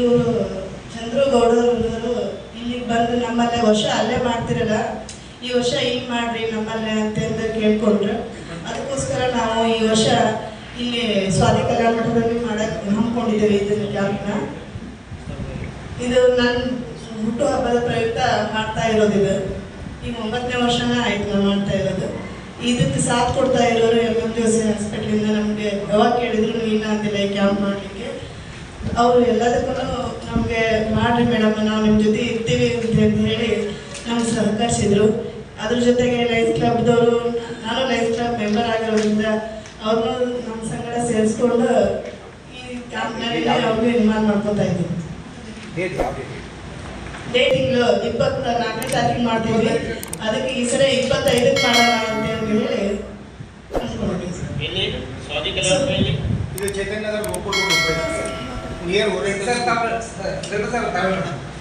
ಇವರು ಚಂದ್ರಗೌಡರು ಇಲ್ಲಿಗೆ ಬಂದು ನಮ್ಮಲ್ಲೇ ವರ್ಷ ಅಲ್ಲೇ ಮಾಡ್ತಿರಲ್ಲ, ಈ ವರ್ಷ ಹಿಂಗ್ ಮಾಡ್ರಿ ನಮ್ಮಲ್ಲೇ ಅಂತಂದು ಕೇಳ್ಕೊಂಡ್ರು. ಅದಕ್ಕೋಸ್ಕರ ನಾವು ಈ ವರ್ಷ ಇಲ್ಲಿ ಸ್ವಾತಿ ಕಲ್ಯಾಣ ಮಠದಲ್ಲಿ ಮಾಡಕ್ ಹಮ್ಮಿಕೊಂಡಿದ್ದೇವೆ ಇದನ್ನ ಕ್ಯಾಂಪ್ನ ಇದು ನನ್ನ ಹುಟ್ಟು ಹಬ್ಬದ ಪ್ರಯುಕ್ತ ಮಾಡ್ತಾ ಇರೋದು ಇದು. ಈಗ ಒಂಬತ್ತನೇ ವರ್ಷನೇ ಆಯ್ತು ನಾವು ಮಾಡ್ತಾ ಇರೋದು. ಇದಕ್ಕೆ ಸಾಥ್ ಕೊಡ್ತಾ ಇರೋರು ಎಂ ಎಂ ಜೋಸಿ ಹಾಸ್ಪಿಟ್ಲಿಂದ ನಮಗೆ ಯಾವಾಗ ಕೇಳಿದ್ರು ಇಲ್ಲ ಅಂತಿಲ್ಲ ಈ ಕ್ಯಾಂಪ್ ಮಾಡಲಿಕ್ಕೆ. ಅವರು ಎಲ್ಲದಕ್ಕೂ ನಮಗೆ ಮಾಡಿರಿ ಮೇಡಮ್ ನಾವು ನಿಮ್ಮ ಜೊತೆ ಇರ್ತೀವಿ ಅಂತ ಹೇಳಿ ನಮ್ಗೆ ಸಹಕರಿಸಿದ್ರು. ಅದ್ರ ಜೊತೆಗೆ ಲೈಫ್ ಕ್ಲಬ್ದವರು ನಾನು ಲೈಫ್ ಕ್ಲಬ್ ಮೆಂಬರ್ ಆಗಿರೋದ್ರಿಂದ ಅವ್ರನ್ನೂ ನಮ್ಮ ಸಂಗಡ ಸೇರಿಸ್ಕೊಂಡು ಈ ಕ್ಯಾಂಪ್ನಲ್ಲಿ ಅವ್ರಿಗೂ ಇನ್ವಾಲ್ವ್ ಮಾಡ್ಕೊತಾ ಇದ್ದೀವಿ ಡೇ ಡೇಟಿಂಗ್ ಇಪ್ಪತ್ತ ನಾಲ್ಕನೇ ತಾರೀಕು ಮಾಡ್ತೀವಿ ಅದಕ್ಕೆ ಈ ಸರಿ ಇಪ್ಪತ್ತೈದಕ್ಕೆ ಮಾಡೋಣ ಅಂತ ಹೇಳಿ ಅನ್ಕೊಂಡಿದ್ದೀವಿ ಸರ್. ಇದು ಚೈತನ್ಯ ನಗರ ಗೋಕುಲ್ ये हो रहे सर सर सर